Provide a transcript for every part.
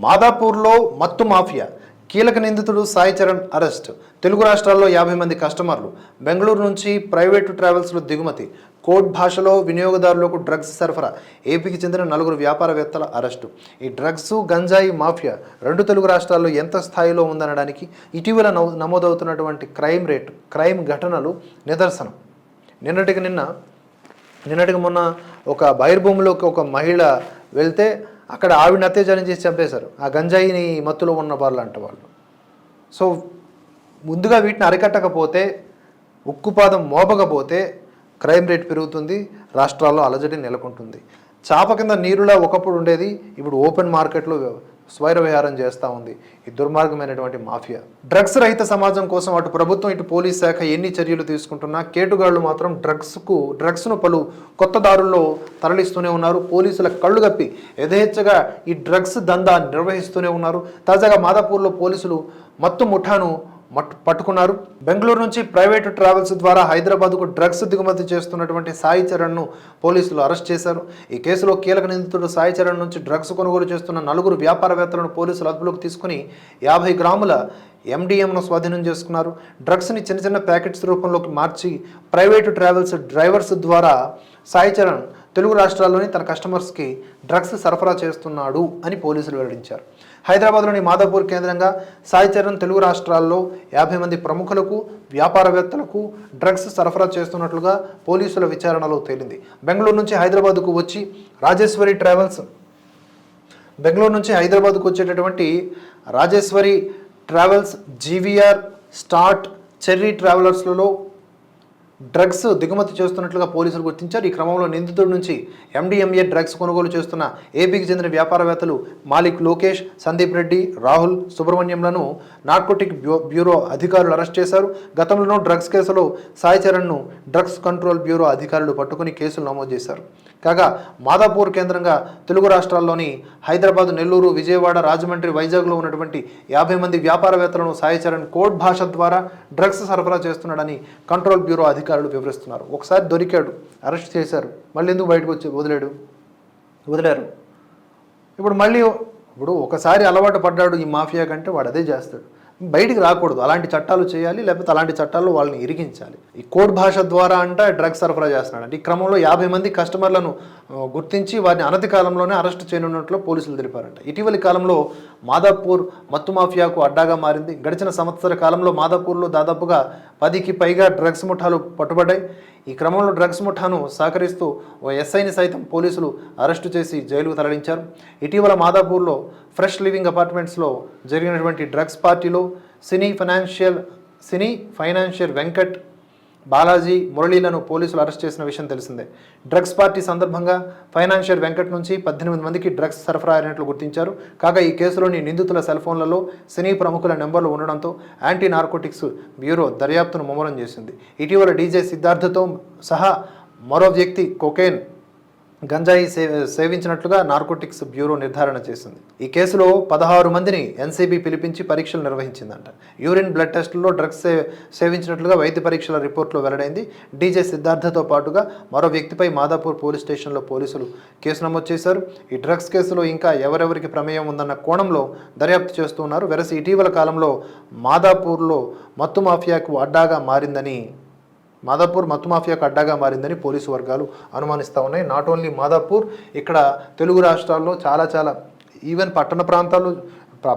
మాదాపూర్లో మత్తు మాఫియా కీలక నిందితుడు సాయి చరణ్ అరెస్ట్ తెలుగు రాష్ట్రాల్లో యాభై మంది కస్టమర్లు బెంగళూరు నుంచి ప్రైవేటు ట్రావెల్స్లో దిగుమతి కోడ్ భాషలో వినియోగదారులకు డ్రగ్స్ సరఫరా ఏపీకి చెందిన నలుగురు వ్యాపారవేత్తల అరెస్టు. ఈ డ్రగ్స్ గంజాయి మాఫియా రెండు తెలుగు రాష్ట్రాల్లో ఎంత స్థాయిలో ఉందనడానికి ఇటీవల నమో- నమోదవుతున్నటువంటి క్రైమ్ రేటు క్రైమ్ ఘటనలు నిదర్శనం. నిన్నటికి నిన్న నిన్నటికి మొన్న ఒక బహిర్భూమిలోకి ఒక మహిళ వెళ్తే అక్కడ ఆవిడని అత్యాచారం చేసి చంపేశారు. ఆ గంజాయిని మత్తులో ఉన్న వాళ్ళు అంట వాళ్ళు. సో ముందుగా వీటిని అరికట్టకపోతే ఉక్కుపాదం మోపకపోతే క్రైమ్ రేట్ పెరుగుతుంది రాష్ట్రాల్లో అలజడి నెలకొంటుంది. చాప కింద నీరులా ఒకప్పుడు ఉండేది ఇప్పుడు ఓపెన్ మార్కెట్లో స్వైరవైహారం చేస్తూ ఉంది. ఈ దుర్మార్గమైనటువంటి మాఫియా. డ్రగ్స్ రహిత సమాజం కోసం అటు ప్రభుత్వం ఇటు పోలీస్ శాఖ ఎన్ని చర్యలు తీసుకుంటున్నా కేటుగాళ్ళు మాత్రం డ్రగ్స్కు డ్రగ్స్ను పలు కొత్త దారుల్లో తరలిస్తూనే ఉన్నారు. పోలీసుల కళ్ళు కప్పి యథేచ్ఛగా ఈ డ్రగ్స్ దందా నిర్వహిస్తూనే ఉన్నారు. తాజాగా మాదాపూర్లో పోలీసులు మత్తు ముఠాను పట్టుకున్నారు. బెంగళూరు నుంచి ప్రైవేటు ట్రావెల్స్ ద్వారా హైదరాబాద్కు డ్రగ్స్ దిగుమతి చేస్తున్నటువంటి సాయి చరణ్ను పోలీసులు అరెస్ట్ చేశారు. ఈ కేసులో కీలక నిందితుడు సాయి చరణ్ నుంచి డ్రగ్స్ కొనుగోలు చేస్తున్న నలుగురు వ్యాపారవేత్తలను పోలీసులు అదుపులోకి తీసుకుని యాభై గ్రాముల ఎండిఎంను స్వాధీనం చేసుకున్నారు. డ్రగ్స్ని చిన్న చిన్న ప్యాకెట్స్ రూపంలోకి మార్చి ప్రైవేటు ట్రావెల్స్ డ్రైవర్స్ ద్వారా సాయి చరణ్ తెలుగు రాష్ట్రాల్లోని తన కస్టమర్స్కి డ్రగ్స్ సరఫరా చేస్తున్నాడు అని పోలీసులు వెల్లడించారు. హైదరాబాద్లోని మాదాపూర్ కేంద్రంగా సాయిచరణ్ తెలుగు రాష్ట్రాల్లో యాభై మంది ప్రముఖులకు వ్యాపారవేత్తలకు డ్రగ్స్ సరఫరా చేస్తున్నట్లుగా పోలీసుల విచారణలో తేలింది. బెంగళూరు నుంచి హైదరాబాద్కు వచ్చి రాజేశ్వరి ట్రావెల్స్ బెంగళూరు నుంచి హైదరాబాద్కు వచ్చేటటువంటి Rajeshwari travels GVR start cherry ట్రావెలర్స్లలో drugs దిగుమతి చేస్తున్నట్లుగా పోలీసులు గుర్తించారు. ఈ క్రమంలో నిందితుడి నుంచి ఎండిఎంఏ డ్రగ్స్ కొనుగోలు చేస్తున్న ఏపీకి చెందిన వ్యాపారవేత్తలు మాలిక్ లోకేష్ సందీప్ రెడ్డి రాహుల్ సుబ్రహ్మణ్యంలను నార్కోటిక్ బ్యూరో అధికారులు అరెస్ట్ చేశారు. గతంలోనూ డ్రగ్స్ కేసులో సాయి చరణ్ను డ్రగ్స్ కంట్రోల్ బ్యూరో అధికారులు పట్టుకుని కేసులు నమోదు చేశారు. కాగా మాదాపూర్ కేంద్రంగా తెలుగు రాష్ట్రాల్లోని హైదరాబాద్ నెల్లూరు విజయవాడ రాజమండ్రి వైజాగ్లో ఉన్నటువంటి యాభై మంది వ్యాపారవేత్తలను సాయి చరణ్ కోడ్ భాష ద్వారా డ్రగ్స్ సరఫరా చేస్తున్నాడని కంట్రోల్ బ్యూరో అధికారులు వివరిస్తున్నారు. ఒకసారి దొరికాడు అరెస్ట్ చేశారు. మళ్ళీ ఎందుకు బయటకు వచ్చి వదిలేడు? వదిలేరు. ఇప్పుడు మళ్ళీ ఇప్పుడు ఒకసారి అలవాటు పడ్డాడు ఈ మాఫియా కంటే వాడు అదే చేస్తాడు. బయటికి రాకూడదు. అలాంటి చట్టాలు చేయాలి లేకపోతే అలాంటి చట్టాల్లో వాళ్ళని ఇరికించాలి. ఈ కోడ్ భాష ద్వారా అంట డ్రగ్స్ సరఫరా చేస్తున్నాడు అంటే ఈ క్రమంలో యాభై మంది కస్టమర్లను గుర్తించి వారిని అనతి కాలంలోనే అరెస్ట్ చేయనున్నట్లు పోలీసులు తెలిపారంట. ఇటీవలి కాలంలో మాదాపూర్ మత్తు మాఫియాకు అడ్డాగా మారింది. గడిచిన సంవత్సర కాలంలో మాదాపూర్లో దాదాపుగా పదికి పైగా డ్రగ్స్ ముఠాలు పట్టుబడ్డాయి. ఈ క్రమంలో డ్రగ్స్ ముఠాను సహకరిస్తూ ఓ ఎస్ఐని సైతం పోలీసులు అరెస్టు చేసి జైలుకు తరలించారు. ఇటీవల మాదాపూర్లో ఫ్రెష్ లివింగ్ అపార్ట్మెంట్స్లో జరిగినటువంటి డ్రగ్స్ పార్టీలో cine financial cine financial Venkat Balaji మురళీలను పోలీసులు అరెస్ట్ చేసిన విషయం తెలిసిందే. డ్రగ్స్ పార్టీ సందర్భంగా ఫైనాన్షియల్ వెంకట్ నుంచి పద్దెనిమిది మందికి డ్రగ్స్ సరఫరా అయినట్లు గుర్తించారు. కాగా ఈ కేసులోని నిందితుల సెల్ ఫోన్లలో సినీ ప్రముఖుల నెంబర్లు ఉండడంతో యాంటీ నార్కోటిక్స్ బ్యూరో దర్యాప్తును ముమ్మరం చేసింది. ఇటీవల డీజే సిద్ధార్థతో సహా మరో వ్యక్తి కొకేన్ గంజాయి సేవించినట్లుగా నార్కోటిక్స్ బ్యూరో నిర్ధారణ చేసింది. ఈ కేసులో పదహారు మందిని ఎన్సీబీ పిలిపించి పరీక్షలు నిర్వహించిందంట. యూరిన్ బ్లడ్ టెస్టుల్లో డ్రగ్స్ సేవించినట్లుగా వైద్య పరీక్షల రిపోర్ట్లో వెల్లడైంది. డీజే సిద్ధార్థతో పాటుగా మరో వ్యక్తిపై మాదాపూర్ పోలీస్ స్టేషన్లో పోలీసులు కేసు నమోదు చేశారు. ఈ డ్రగ్స్ కేసులో ఇంకా ఎవరెవరికి ప్రమేయం ఉందన్న కోణంలో దర్యాప్తు చేస్తున్నారు. వెరసి ఇటీవల కాలంలో మాదాపూర్లో మత్తు మాఫియాకు అడ్డాగా మారిందని మాదాపూర్ మత్తు మాఫియాకు అడ్డాగా మారిందని పోలీసు వర్గాలు అనుమానిస్తూ ఉన్నాయి. నాట్ ఓన్లీ మాదాపూర్ ఇక్కడ తెలుగు రాష్ట్రాల్లో చాలా చాలా ఈవెన్ పట్టణ ప్రాంతాల్లో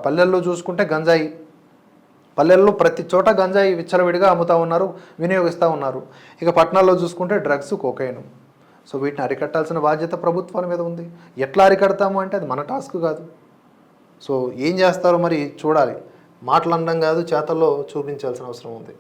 పల్లెల్లో చూసుకుంటే గంజాయి పల్లెల్లో ప్రతి చోట గంజాయి విచ్చలవిడిగా అమ్ముతూ ఉన్నారు వినియోగిస్తూ ఉన్నారు. ఇక పట్టణాల్లో చూసుకుంటే డ్రగ్స్ కోకైన్ సో వీటిని అరికట్టాల్సిన బాధ్యత ప్రభుత్వాల మీద ఉంది. ఎట్లా అరికడతాము అంటే అది మన టాస్క్ కాదు. సో ఏం చేస్తారో మరి చూడాలి. మాటలు అనడం కాదు చేతల్లో చూపించాల్సిన అవసరం ఉంది.